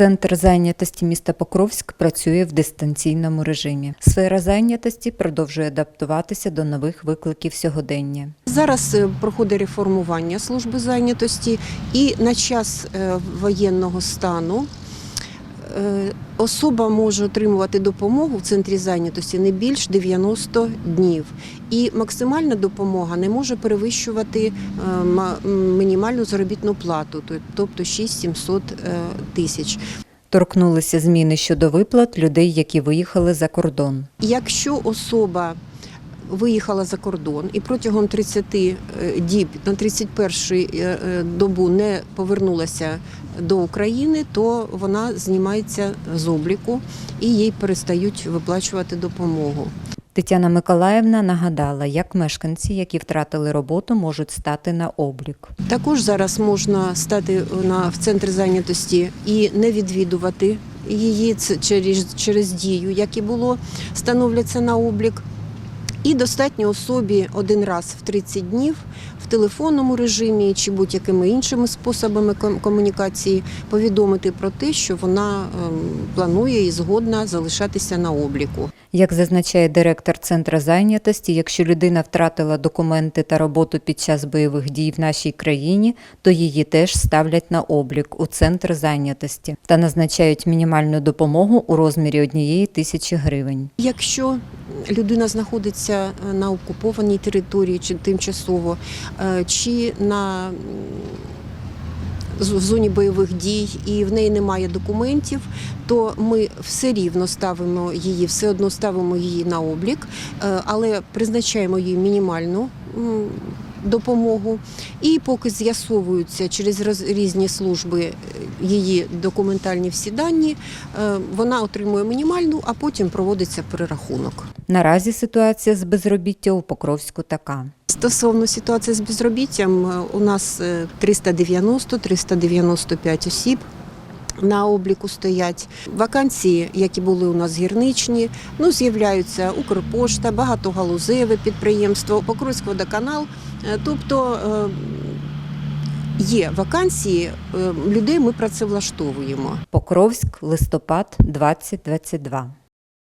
Центр зайнятості міста Покровськ працює в дистанційному режимі. Сфера зайнятості продовжує адаптуватися до нових викликів сьогодення. Зараз е, проходить реформування служби зайнятості, і на час е, воєнного стану особа може отримувати допомогу в центрі зайнятості не більш 90 днів. І максимальна допомога не може перевищувати е, мінімальну заробітну плату, тобто 6-700 е, тисяч. Торкнулися зміни щодо виплат людей, які виїхали за кордон. Якщо особа виїхала за кордон і протягом 30 е, діб на 31 е, е, добу не повернулася до України, то вона знімається з обліку і їй перестають виплачувати допомогу. Тетяна Миколаївна нагадала, як мешканці, які втратили роботу, можуть стати на облік. Також зараз можна стати на в центр зайнятості і не відвідувати її через, через дію, як і було, становляться на облік. І достатньо особі один раз в 30 днів в телефонному режимі чи будь-якими іншими способами комунікації повідомити про те, що вона ем, планує і згодна залишатися на обліку. Як зазначає директор центру зайнятості, якщо людина втратила документи та роботу під час бойових дій в нашій країні, то її теж ставлять на облік у центр зайнятості та назначають мінімальну допомогу у розмірі однієї тисячі гривень. Якщо людина знаходиться е, на окупованій території чи тимчасово, е, чи на в зоні бойових дій і в неї немає документів, то ми все рівно ставимо її, все одно ставимо її на облік, е, але призначаємо їй мінімальну допомогу. І поки з'ясовуються через різні служби е, її документальні всі дані, е, вона отримує мінімальну, а потім проводиться перерахунок. Наразі ситуація з безробіття у Покровську така. Стосовно ситуації з безробіттям, е, у нас 390-395 осіб. На обліку стоять вакансії, які були у нас гірничні. Ну з'являються Укрпошта, багатогалузеве підприємство, Покровський водоканал. Е, Тобто е, є вакансії, е, людей ми працевлаштовуємо. Покровськ, листопад 2022.